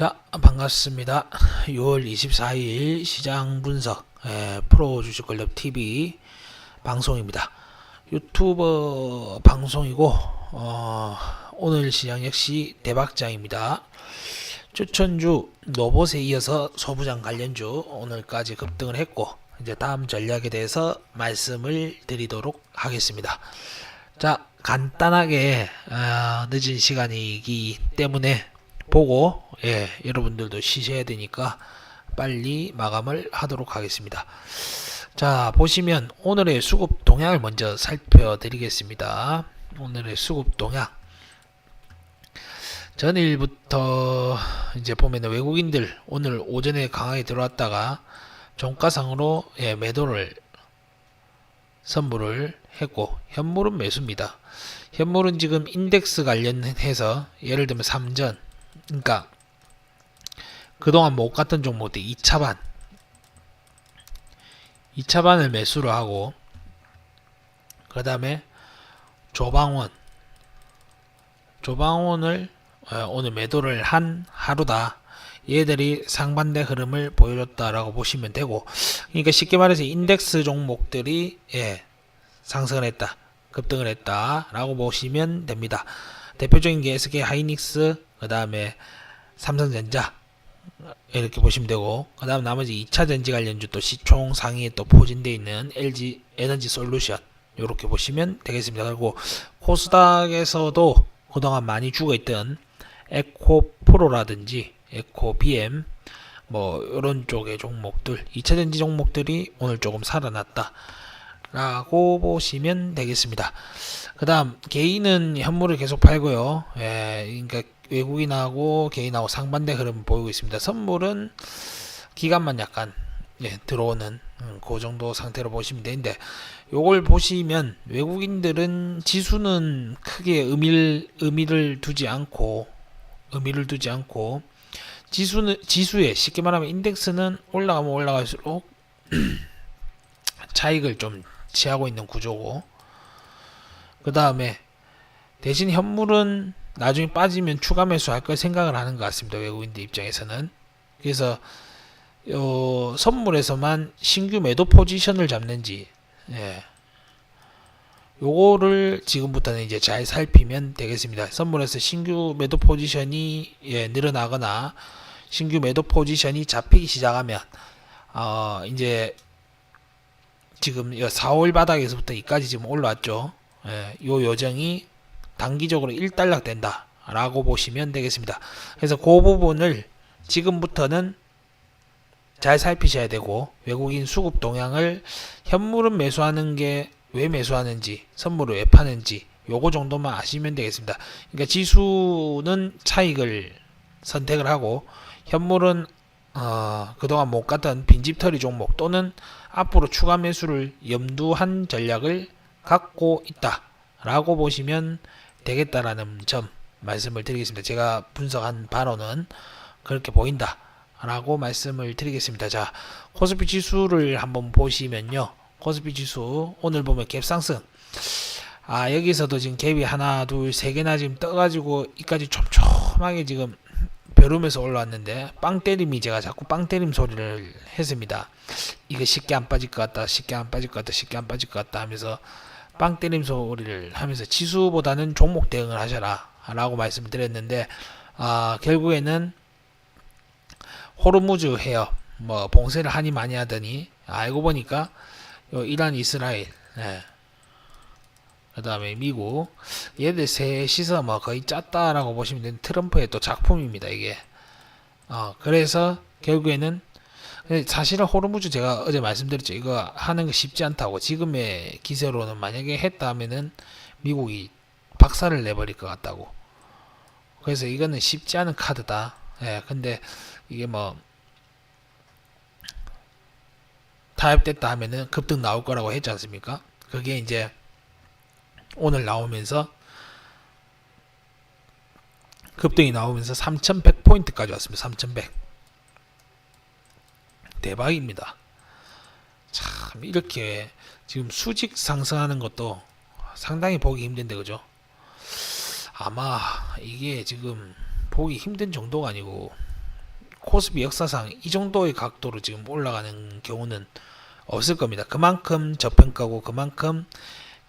자, 반갑습니다. 6월 24일 시장 분석 예, 프로 주식 권력 TV 방송입니다. 유튜버 방송이고 어, 오늘 시장 역시 대박장입니다. 추천주 로봇에 이어서 소부장 관련주 오늘까지 급등을 했고 이제 다음 전략에 대해서 말씀을 드리도록 하겠습니다. 자, 간단하게 아, 늦은 시간이기 때문에 보고 예, 여러분들도 쉬셔야 되니까 빨리 마감을 하도록 하겠습니다. 자, 보시면 오늘의 수급 동향을 먼저 살펴드리겠습니다. 오늘의 수급 동향. 전일부터 이제 보면 외국인들 오늘 오전에 강하게 들어왔다가 종가상으로 예, 매도를 선물을 했고 현물은 매수입니다. 현물은 지금 인덱스 관련해서 예를 들면 삼전 그러니까 그동안 못 갔던 종목들 2차 반. 2차 반을 매수를 하고 그 다음에 조방원. 조방원을 어, 오늘 매도를 한 하루다. 얘들이 상반대 흐름을 보여줬다라고 보시면 되고 그러니까 쉽게 말해서 인덱스 종목들이 예, 상승을 했다 급등을 했다라고 보시면 됩니다. 대표적인 게 SK 하이닉스 그 다음에 삼성전자 이렇게 보시면 되고 그 다음 나머지 2차 전지 관련주 또 시총 상위에 또 포진되어 있는 LG 에너지 솔루션 이렇게 보시면 되겠습니다. 그리고 코스닥에서도 그동안 많이 죽어있던 에코 프로라든지 에코BM 뭐 이런 쪽의 종목들 2차 전지 종목들이 오늘 조금 살아났다 라고 보시면 되겠습니다. 그 다음 개인은 현물을 계속 팔고요. 예, 그러니까 외국인하고 개인하고 상반대 흐름을 보이고 있습니다. 선물은 기간만 약간 예, 들어오는 음, 그 정도 상태로 보시면 되는데 요걸 보시면 외국인들은 지수는 크게 의미를, 의미를 두지 않고 의미를 두지 않고 지수는 지수에 쉽게 말하면 인덱스는 올라가면 올라갈수록 차익을 좀 취하고 있는 구조고 그 다음에 대신 현물은 나중에 빠지면 추가 매수할 걸 생각을 하는 것 같습니다. 외국인들 입장에서는. 그래서 어, 선물에서만 신규 매도 포지션을 잡는지 예. 요거를 지금부터는 이제 잘 살피면 되겠습니다. 선물에서 신규 매도 포지션이 예, 늘어나거나 신규 매도 포지션이 잡히기 시작하면 어, 이제 지금 4월 바닥에서부터 이까지 지금 올라왔죠. 예, 요 요정이 단기적으로 일단락 된다 라고 보시면 되겠습니다 그래서 그 부분을 지금부터는 잘 살피셔야 되고 외국인 수급 동향을 현물은 매수하는 게 왜 매수하는지 선물을 왜 파는지 요거 정도만 아시면 되겠습니다 그러니까 지수는 차익을 선택을 하고 현물은 어, 그동안 못 갔던 빈집털이 종목 또는 앞으로 추가 매수를 염두한 전략을 갖고 있다 라고 보시면 되겠다라는 점 말씀을 드리겠습니다. 제가 분석한 바로는 그렇게 보인다. 라고 말씀을 드리겠습니다. 자, 코스피 지수를 한번 보시면요. 코스피 지수 오늘 보면 갭 상승. 아, 여기서도 지금 갭이 하나, 둘, 세 개나 지금 떠가지고 이까지 촘촘하게 지금 벼르면서 올라왔는데 빵 때림이 제가 자꾸 빵 때림 소리를 했습니다. 이거 쉽게 안 빠질 것 같다, 쉽게 안 빠질 것 같다, 쉽게 안 빠질 것 같다 하면서 빵 때림 소리를 하면서 지수보다는 종목 대응을 하셔라 라고 말씀을 드렸는데 아, 결국에는 호르무즈 해협 뭐 봉쇄를 하니 많이 하더니 알고 보니까 요 이란 이스라엘 예. 그 다음에 미국 얘들 셋이서 뭐 거의 짰다라고 보시면 되는 트럼프의 또 작품입니다 이게 어, 그래서 결국에는 사실은 호르무즈 제가 어제 말씀드렸죠. 이거 하는 거 쉽지 않다고. 지금의 기세로는 만약에 했다 하면은 미국이 박살을 내버릴 것 같다고. 그래서 이거는 쉽지 않은 카드다. 예, 근데 이게 뭐 타협됐다 하면은 급등 나올 거라고 했지 않습니까? 그게 이제 오늘 나오면서 급등이 나오면서 3100포인트까지 왔습니다. 3100. 대박입니다. 참 이렇게 지금 수직 상승하는 것도 상당히 보기 힘든데 그죠? 아마 이게 지금 보기 힘든 정도가 아니고 코스피 역사상 이 정도의 각도로 지금 올라가는 경우는 없을 겁니다. 그만큼 저평가고 그만큼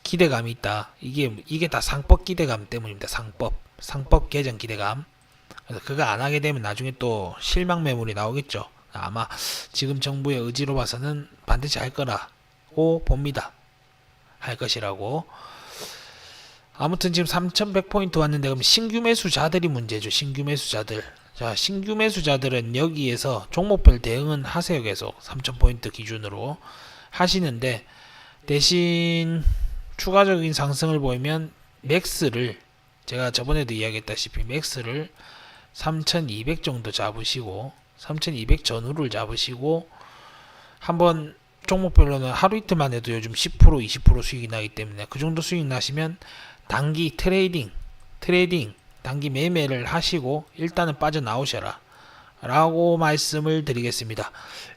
기대감이 있다. 이게 이게 다 상법 기대감 때문입니다. 상법 상법 개정 기대감. 그래서 그거 안 하게 되면 나중에 또 실망 매물이 나오겠죠. 아마 지금 정부의 의지로 봐서는 반드시 할 거라고 봅니다. 할 것이라고. 아무튼 지금 3,100포인트 왔는데 그럼 신규 매수자들이 문제죠. 신규 매수자들. 자, 신규 매수자들은 여기에서 종목별 대응은 하세요. 계속 3,000포인트 기준으로 하시는데 대신 추가적인 상승을 보이면 맥스를 제가 저번에도 이야기했다시피 맥스를 3,200 정도 잡으시고 3,200 전후를 잡으시고 한번 종목별로는 하루 이틀만 해도 요즘 10% 20% 수익이 나기 때문에 그 정도 수익 나시면 단기 트레이딩 트레이딩 단기 매매를 하시고 일단은 빠져나오셔라 라고 말씀을 드리겠습니다.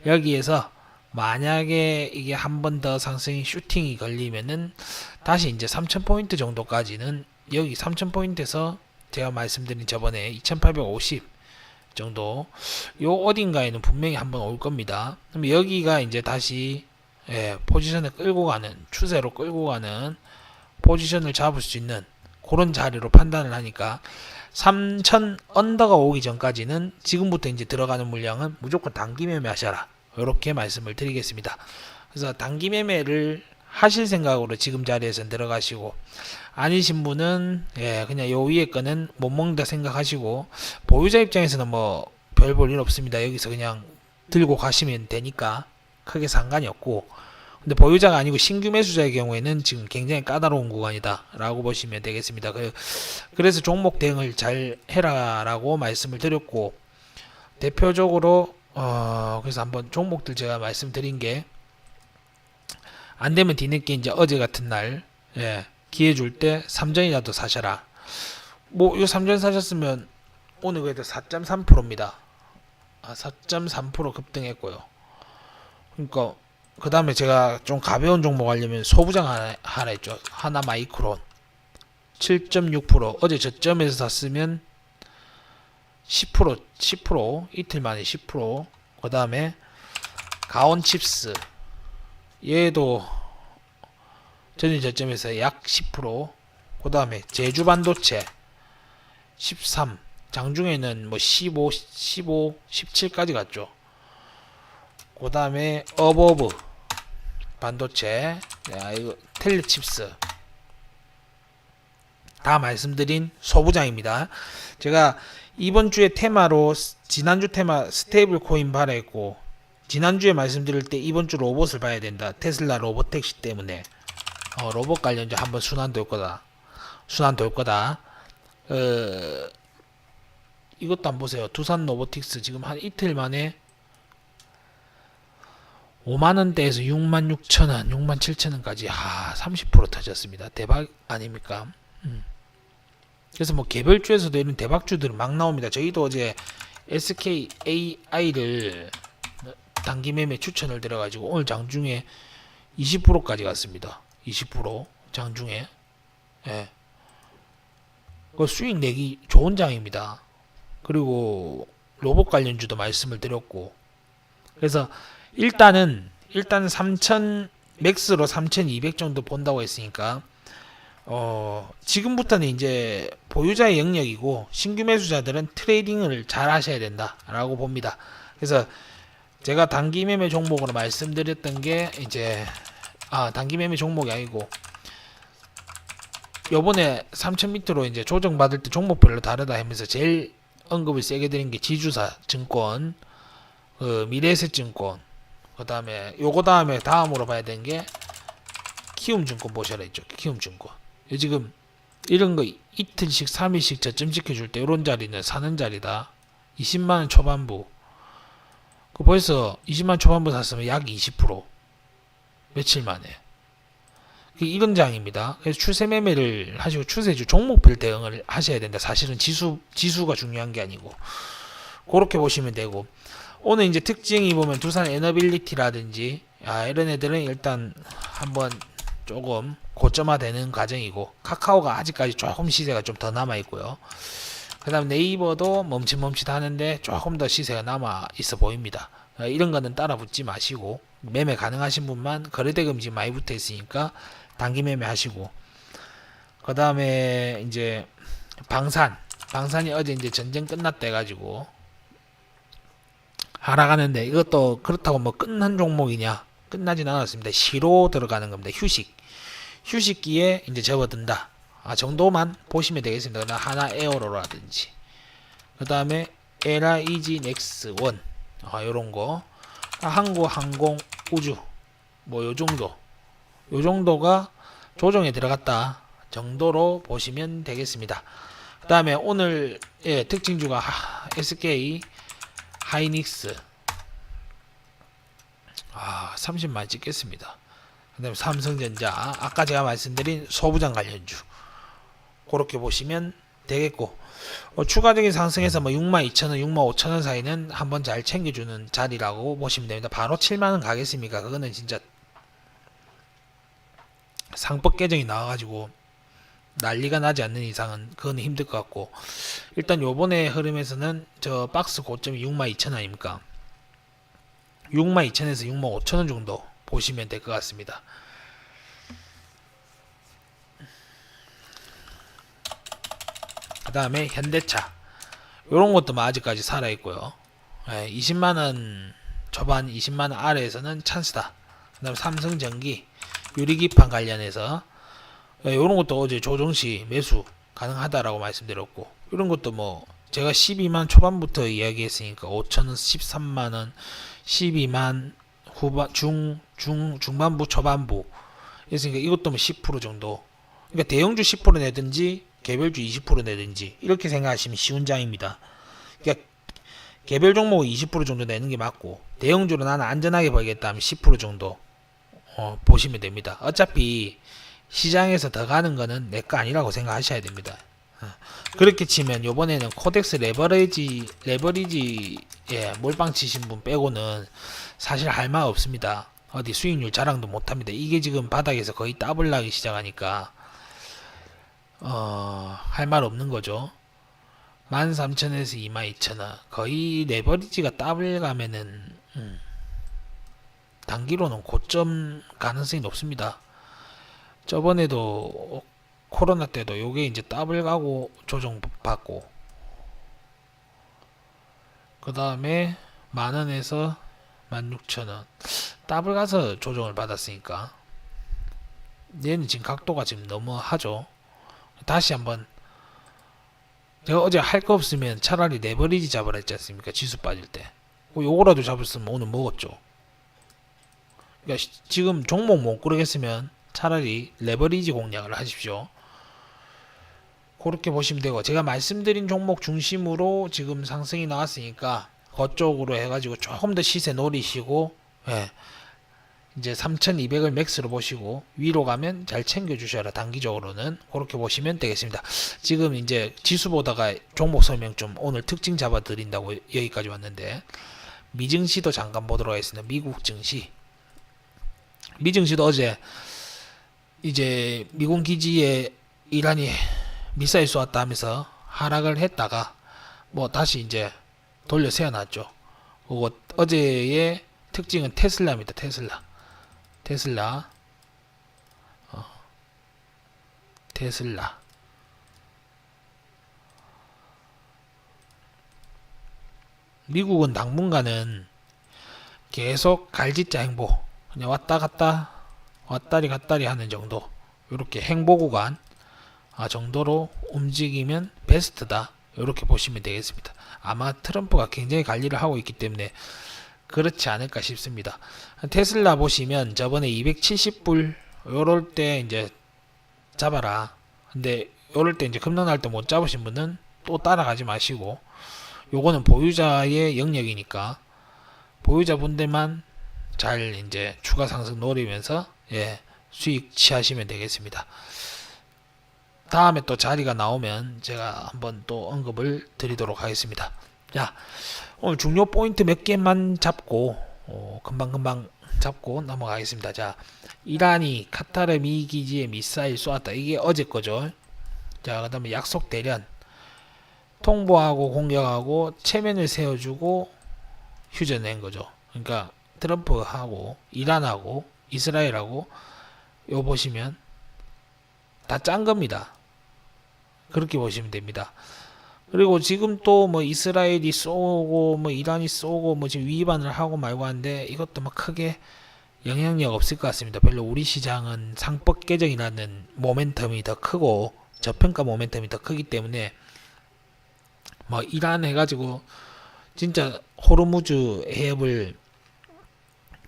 여기에서 만약에 이게 한 번 더 상승이 슈팅이 걸리면은 다시 이제 3000포인트 정도까지는 여기 3000포인트에서 제가 말씀드린 저번에 2850 정도 요 어딘가에는 분명히 한번 올 겁니다. 그럼 여기가 이제 다시 예, 포지션을 끌고 가는 추세로 끌고 가는 포지션을 잡을 수 있는 그런 자리로 판단을 하니까 3000 언더가 오기 전까지는 지금부터 이제 들어가는 물량은 무조건 단기 매매하셔라. 이렇게 말씀을 드리겠습니다. 그래서 단기 매매를 하실 생각으로 지금 자리에서 들어가시고 아니신 분은 예 그냥 요 위에 거는 못 먹는다 생각하시고 보유자 입장에서는 뭐 별 볼 일 없습니다. 여기서 그냥 들고 가시면 되니까 크게 상관이 없고 근데 보유자가 아니고 신규 매수자의 경우에는 지금 굉장히 까다로운 구간이다라고 보시면 되겠습니다. 그- 그래서 종목 대응을 잘 해라라고 말씀을 드렸고 대표적으로 어 그래서 한번 종목들 제가 말씀드린 게 안 되면 뒤늦게 이제 어제 같은 날 예, 기회 줄 때 3전이라도 사셔라. 뭐, 요 3전 사셨으면 오늘 그래도 4.3%입니다. 아, 4.3% 급등했고요. 그러니까 그 다음에 제가 좀 가벼운 종목 하려면 소부장 하나, 하나 했죠. 하나 마이크론 7.6% 어제 저점에서 샀으면 10% 10% 이틀 만에 10%그 다음에 가온 칩스. 얘도 전일 저점에서 약 10%, 그 다음에 제주 반도체 13, 장중에는 뭐 15, 15, 17까지 갔죠. 그 다음에 어버브 반도체, 야, 이거 텔레칩스. 다 말씀드린 소부장입니다. 제가 이번 주에 테마로 지난주 테마 스테이블 코인 발행했고 지난주에 말씀드릴 때 이번 주 로봇을 봐야 된다. 테슬라 로봇 택시 때문에 어, 로봇 관련주 한번 순환 돌 거다. 순환 돌 거다. 어, 이것도 안 보세요. 두산 로보틱스 지금 한 이틀 만에 5만 원대에서 6만 6천 원, 6만 7천 원까지 아, 30% 터졌습니다. 대박 아닙니까? 음. 그래서 뭐 개별주에서도 이런 대박주들이 막 나옵니다. 저희도 어제 SK AI를 단기 매매 추천을 드려가지고 오늘 장중에 20%까지 갔습니다. 20% 장중에 예. 그 수익 내기 좋은 장입니다. 그리고 로봇 관련주도 말씀을 드렸고 그래서 일단은 일단 3,000 맥스로 3,200 정도 본다고 했으니까 어 지금부터는 이제 보유자의 영역이고 신규 매수자들은 트레이딩을 잘 하셔야 된다라고 봅니다. 그래서 제가 단기 매매 종목으로 말씀드렸던 게 이제 아 단기 매매 종목이 아니고 요번에 3000미터로 이제 조정 받을 때 종목별로 다르다 하면서 제일 언급을 세게 드린 게 지주사 증권, 그 미래에셋증권, 그 다음에 요거 다음에 다음으로 봐야 되는 게 키움증권 보셔라 했죠. 키움증권. 요 지금 이런 거 이틀씩 3일씩 저점 지켜줄 때 이런 자리는 사는 자리다. 20만원 초반부. 그 벌써 20만 초반부 샀으면 약 20%. 며칠 만에. 그 이런 장입니다. 그래서 추세 매매를 하시고 추세주 종목별 대응을 하셔야 된다. 사실은 지수 지수가 중요한 게 아니고 그렇게 보시면 되고 오늘 이제 특징이 보면 두산 에너빌리티라든지 아, 이런 애들은 일단 한번 조금 고점화되는 과정이고 카카오가 아직까지 조금 시세가 좀 더 남아 있고요. 그 다음 네이버도 멈칫멈칫 하는데 조금 더 시세가 남아 있어 보입니다. 어, 이런 거는 따라 붙지 마시고 매매 가능하신 분만 거래대 금지 많이 붙어 있으니까 단기 매매 하시고. 그 다음에 이제 방산 방산이 어제 이제 전쟁 끝났다 해가지고 하락하는데 이것도 그렇다고 뭐 끝난 종목이냐? 끝나진 않았습니다. 시로 들어가는 겁니다. 휴식 휴식기에 이제 접어든다. 아 정도만 보시면 되겠습니다. 그다음 하나 에어로라든지. 그 다음에 에라 이지 넥스 원 아, 요런 거. 아, 항구 항공 우주. 뭐 요 정도. 요 정도가 조정에 들어갔다 정도로 보시면 되겠습니다. 그 다음에 오늘 예, 특징주가 하- SK 하이닉스. 아 30만 찍겠습니다. 그 다음에 삼성전자 아까 제가 말씀드린 소부장 관련주 그렇게 보시면 되겠고 어, 추가적인 상승에서 뭐 62,000원, 65,000원 사이는 한번 잘 챙겨주는 자리라고 보시면 됩니다. 바로 7만원 가겠습니까? 그거는 진짜 상법 개정이 나와가지고 난리가 나지 않는 이상은 그건 힘들 것 같고 일단 요번에 흐름에서는 저 박스 고점이 62,000원 아닙니까? 62,000원에서 65,000원 정도 보시면 될 것 같습니다. 그 다음에 현대차 요런 것도 뭐 아직까지 살아있고요. 예, 20만원 초반 20만원 아래에서는 찬스다. 그 다음에 삼성전기 유리기판 관련해서 이런 것도 어제 조정시 매수 가능하다라고 말씀드렸고 이런 것도 뭐 제가 12만 초반부터 이야기했으니까 5천원 13만원 12만 후반 중, 중, 중반부 초반부 했으니까 이것도 뭐 10% 정도 그러니까 대형주 10% 내든지 개별주 20% 내든지 이렇게 생각하시면 쉬운 장입니다 그러니까 개별 종목 20% 정도 내는 게 맞고 대형주로 나는 안전하게 벌겠다 하면 10% 정도 어, 보시면 됩니다. 어차피 시장에서 더 가는 거는 내 거 아니라고 생각하셔야 됩니다. 어, 그렇게 치면 요번에는 코덱스 레버리지 레버리지에 몰빵 치신 분 빼고는 사실 할 말 없습니다. 어디 수익률 자랑도 못 합니다. 이게 지금 바닥에서 거의 더블 나기 시작하니까 어, 할 말 없는 거죠. 13,000에서 22,000원. 거의 레버리지가 더블 가면은 음, 단기로는 고점 가능성이 높습니다. 저번에도 코로나 때도 요게 이제 더블 가고 조정 받고 그 다음에 만원에서 16,000원 더블 가서 조정을 받았으니까 얘는 지금 각도가 지금 너무 하죠. 다시 한번 제가 어제 할 거 없으면 차라리 레버리지 잡으라 했지 않습니까? 지수 빠질 때. 어, 요거라도 잡았으면 오늘 먹었죠. 그러니까 시- 지금 종목 못 고르겠으면 차라리 레버리지 공략을 하십시오. 그렇게 보시면 되고 제가 말씀드린 종목 중심으로 지금 상승이 나왔으니까 그쪽으로 해가지고 조금 더 시세 노리시고 예. 이제 3200을 맥스로 보시고 위로 가면 잘 챙겨 주셔라 단기적으로는 그렇게 보시면 되겠습니다. 지금 이제 지수 보다가 종목 설명 좀 오늘 특징 잡아 드린다고 여기까지 왔는데 미증시도 잠깐 보도록 하겠습니다. 미국 증시 미증시도 어제 이제 미군 기지에 이란이 미사일 쏘았다 하면서 하락을 했다가 뭐 다시 이제 돌려 세워놨죠. 그리고 어제의 특징은 테슬라입니다. 테슬라. 테슬라. 어. 테슬라. 미국은 당분간은 계속 갈짓자 행보 그냥 왔다 갔다 왔다리 갔다리 하는 정도 이렇게 행보 구간 아, 정도로 움직이면 베스트다 이렇게 보시면 되겠습니다. 아마 트럼프가 굉장히 관리를 하고 있기 때문에 그렇지 않을까 싶습니다. 테슬라 보시면 저번에 270불 요럴 때 이제 잡아라. 근데 요럴 때 이제 급락할 때 못 잡으신 분은 또 따라가지 마시고 요거는 보유자의 영역이니까 보유자분들만 잘 이제 추가 상승 노리면서 예, 수익 취하시면 되겠습니다. 다음에 또 자리가 나오면 제가 한번 또 언급을 드리도록 하겠습니다. 자, 오늘 중요 포인트 몇 개만 잡고 어, 금방금방 잡고 넘어가겠습니다. 자, 이란이 카타르 미 기지에 미사일 쏘았다. 이게 어제 거죠. 자, 그 다음에 약속 대련 통보하고 공격하고 체면을 세워주고 휴전 낸 거죠. 그러니까 트럼프하고 이란하고 이스라엘하고 요 보시면 다 짠 겁니다. 그렇게 보시면 됩니다. 그리고 지금 또 뭐 이스라엘이 쏘고 뭐 이란이 쏘고 뭐 지금 위반을 하고 말고 하는데 이것도 뭐 크게 영향력 없을 것 같습니다. 별로 우리 시장은 상법 개정이라는 모멘텀이 더 크고 저평가 모멘텀이 더 크기 때문에 뭐 이란 해가지고 진짜 호르무즈 해협을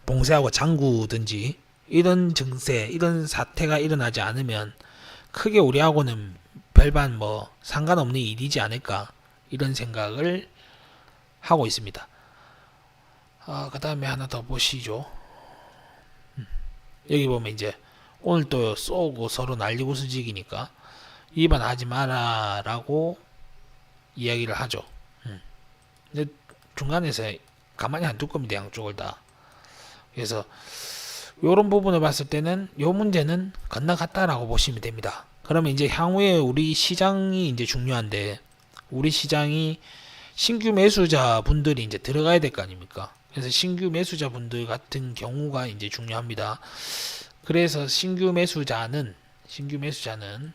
봉쇄하고 잠그든지 이런 증세, 이런 사태가 일어나지 않으면 크게 우리하고는 별반 뭐 상관없는 일이지 않을까 이런 생각을 하고 있습니다. 아, 그 다음에 하나 더 보시죠. 음, 여기 보면 이제 오늘 또 쏘고 서로 난리고 수직이니까 위반하지 마라 라고 이야기를 하죠. 음. 근데 중간에서 가만히 안 둘 겁니다. 양쪽을 다. 그래서 요런 부분을 봤을 때는 요 문제는 건너갔다라고 보시면 됩니다. 그러면 이제 향후에 우리 시장이 이제 중요한데 우리 시장이 신규 매수자 분들이 이제 들어가야 될 거 아닙니까? 그래서 신규 매수자 분들 같은 경우가 이제 중요합니다. 그래서 신규 매수자는 신규 매수자는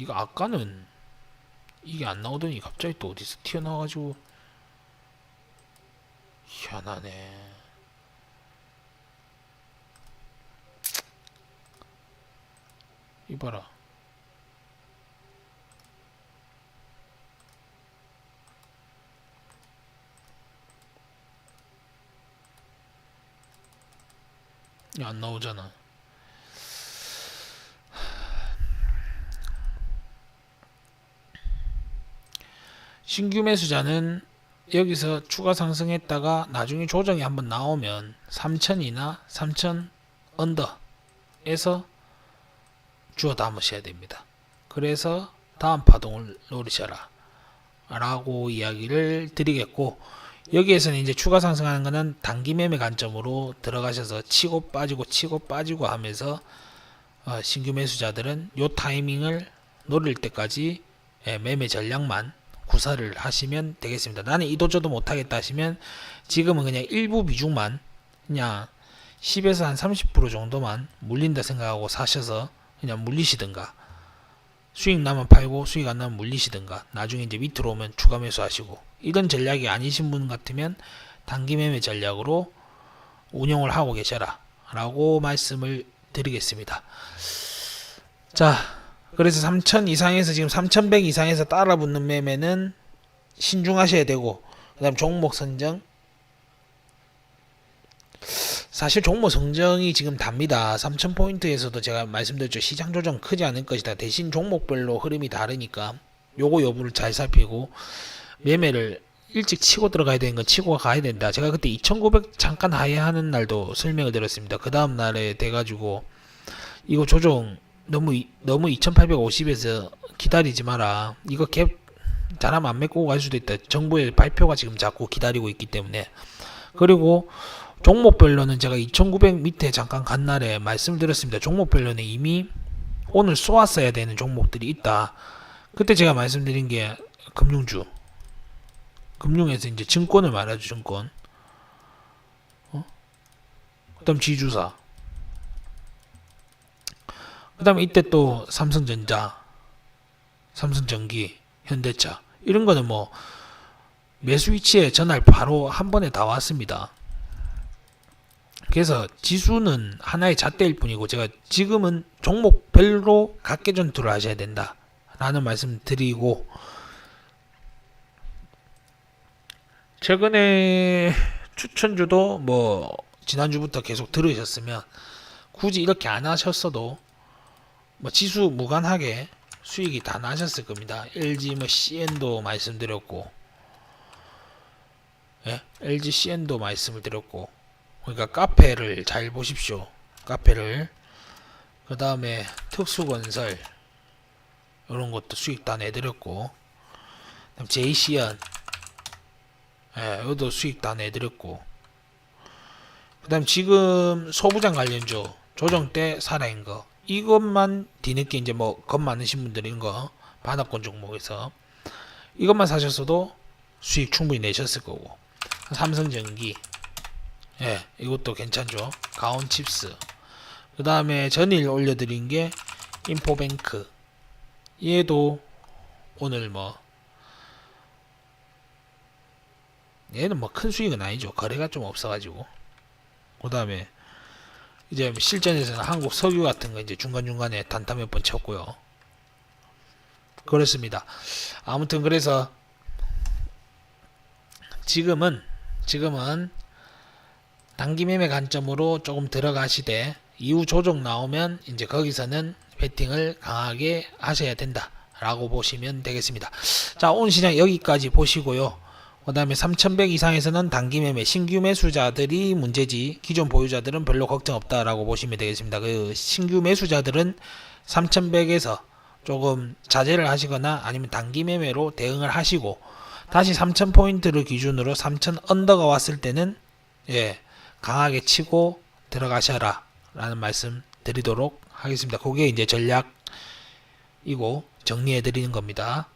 이거 아까는 이게 안 나오더니 갑자기 또 어디서 튀어나와가지고 희한하네. 이봐라. 야, 안 나오잖아. 신규 매수자는 여기서 추가 상승했다가 나중에 조정이 한번 나오면 3000이나 3000 언더에서 주워 담으셔야 됩니다. 그래서 다음 파동을 노리셔라. 라고 이야기를 드리겠고, 여기에서는 이제 추가 상승하는 거는 단기 매매 관점으로 들어가셔서 치고 빠지고 치고 빠지고 하면서 어, 신규 매수자들은 요 타이밍을 노릴 때까지 예, 매매 전략만 구사를 하시면 되겠습니다. 나는 이도저도 못하겠다 하시면 지금은 그냥 일부 비중만 그냥 10에서 한 30% 정도만 물린다 생각하고 사셔서 그냥 물리시든가. 수익 나면 팔고 수익 안 나면 물리시든가. 나중에 이제 밑으로 오면 추가 매수하시고. 이런 전략이 아니신 분 같으면 단기 매매 전략으로 운영을 하고 계셔라. 라고 말씀을 드리겠습니다. 자 그래서 3000 이상에서 지금 3100 이상에서 따라 붙는 매매는 신중하셔야 되고 그 다음 종목 선정 사실 종목 성정이 지금 답니다. 3000포인트에서도 제가 말씀드렸죠. 시장 조정 크지 않을 것이다. 대신 종목별로 흐름이 다르니까 요거 여부를 잘 살피고 매매를 일찍 치고 들어가야 되는 건 치고 가야 된다. 제가 그때 2900 잠깐 하회하는 날도 설명을 드렸습니다. 그 다음 날에 돼가지고 이거 조정 너무 이- 너무 2850에서 기다리지 마라. 이거 갭 잘하면 안 메꾸고 갈 수도 있다. 정부의 발표가 지금 자꾸 기다리고 있기 때문에 그리고 종목별로는 제가 2900 밑에 잠깐 간 날에 말씀드렸습니다. 종목별로는 이미 오늘 쏘았어야 되는 종목들이 있다. 그때 제가 말씀드린 게 금융주. 금융에서 이제 증권을 말하죠, 증권. 어? 그 다음 지주사. 그 다음에 이때 또 삼성전자, 삼성전기, 현대차. 이런 거는 뭐 매수 위치에 전날 바로 한 번에 다 왔습니다. 그래서 지수는 하나의 잣대일 뿐이고 제가 지금은 종목별로 각계 전투를 하셔야 된다 라는 말씀 드리고 최근에 추천주도 뭐 지난주부터 계속 들으셨으면 굳이 이렇게 안 하셨어도 뭐 지수 무관하게 수익이 다 나셨을 겁니다. LG 뭐 CN도 말씀드렸고 예? LG CN도 말씀을 드렸고 그러니까 카페를 잘 보십시오. 카페를. 그 다음에 특수건설. 이런 것도 수익 다 내드렸고. 그다음 JCN 예, 이것도 수익 다 내드렸고. 그 다음 지금 소부장 관련주 조정 때 살아인 거. 이것만 뒤늦게 이제 뭐 겁 많으신 분들인 거 반합권 종목에서. 이것만 사셨어도 수익 충분히 내셨을 거고. 삼성전기 예 이것도 괜찮죠. 가온 칩스. 그 다음에 전일 올려드린 게 인포뱅크. 얘도 오늘 뭐 얘는 뭐 큰 수익은 아니죠. 거래가 좀 없어가지고. 그 다음에 이제 실전에서는 한국 석유 같은 거 이제 중간중간에 단타 몇 번 쳤고요. 그렇습니다. 아무튼 그래서 지금은 지금은 단기 매매 관점으로 조금 들어가시되 이후 조정 나오면 이제 거기서는 베팅을 강하게 하셔야 된다 라고 보시면 되겠습니다. 자, 오늘 시장 여기까지 보시고요. 그 다음에 3,100 이상에서는 단기 매매 신규 매수자들이 문제지 기존 보유자들은 별로 걱정 없다라고 보시면 되겠습니다. 그 신규 매수자들은 3,100에서 조금 자제를 하시거나 아니면 단기 매매로 대응을 하시고 다시 3,000포인트를 기준으로 3,000 언더가 왔을 때는 예, 강하게 치고 들어가셔라 라는 말씀 드리도록 하겠습니다. 그게 이제 전략이고 정리해 드리는 겁니다.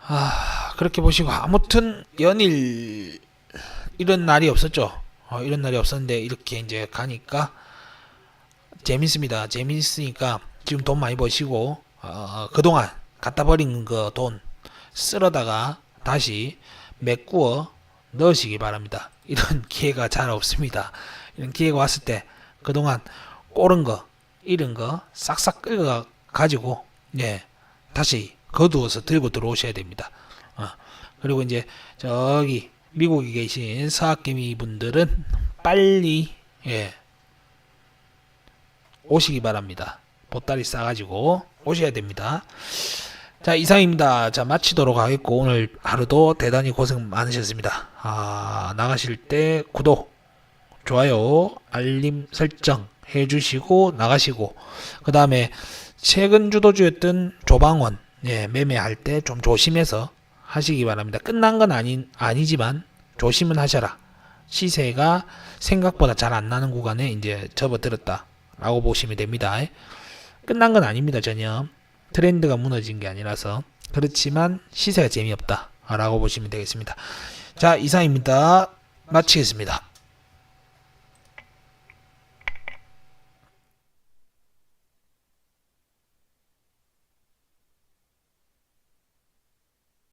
아, 그렇게 보시고 아무튼 연일 이런 날이 없었죠. 어, 이런 날이 없었는데 이렇게 이제 가니까 재밌습니다. 재밌으니까 지금 돈 많이 버시고 어, 그동안 갖다 버린 거돈 쓸어다가 다시 메꾸어 넣으시기 바랍니다. 이런 기회가 잘 없습니다. 이런 기회가 왔을 때 그동안 꼬른 거, 잃은 거 싹싹 끌어 가지고 예 다시 거두어서 들고 들어오셔야 됩니다. 어, 그리고 이제 저기 미국에 계신 사학개미 분들은 빨리 예 오시기 바랍니다. 보따리 싸가지고 오셔야 됩니다. 자 이상입니다. 자 마치도록 하겠고 오늘 하루도 대단히 고생 많으셨습니다. 아 나가실 때 구독, 좋아요, 알림 설정 해주시고 나가시고 그 다음에 최근 주도주였던 조방원 예, 매매할 때 좀 조심해서 하시기 바랍니다. 끝난 건 아니, 아니지만 조심은 하셔라. 시세가 생각보다 잘 안 나는 구간에 이제 접어들었다 라고 보시면 됩니다. 끝난 건 아닙니다 전혀 트렌드가 무너진 게 아니라서 그렇지만 시세가 재미없다 라고 보시면 되겠습니다. 자 이상입니다. 마치겠습니다.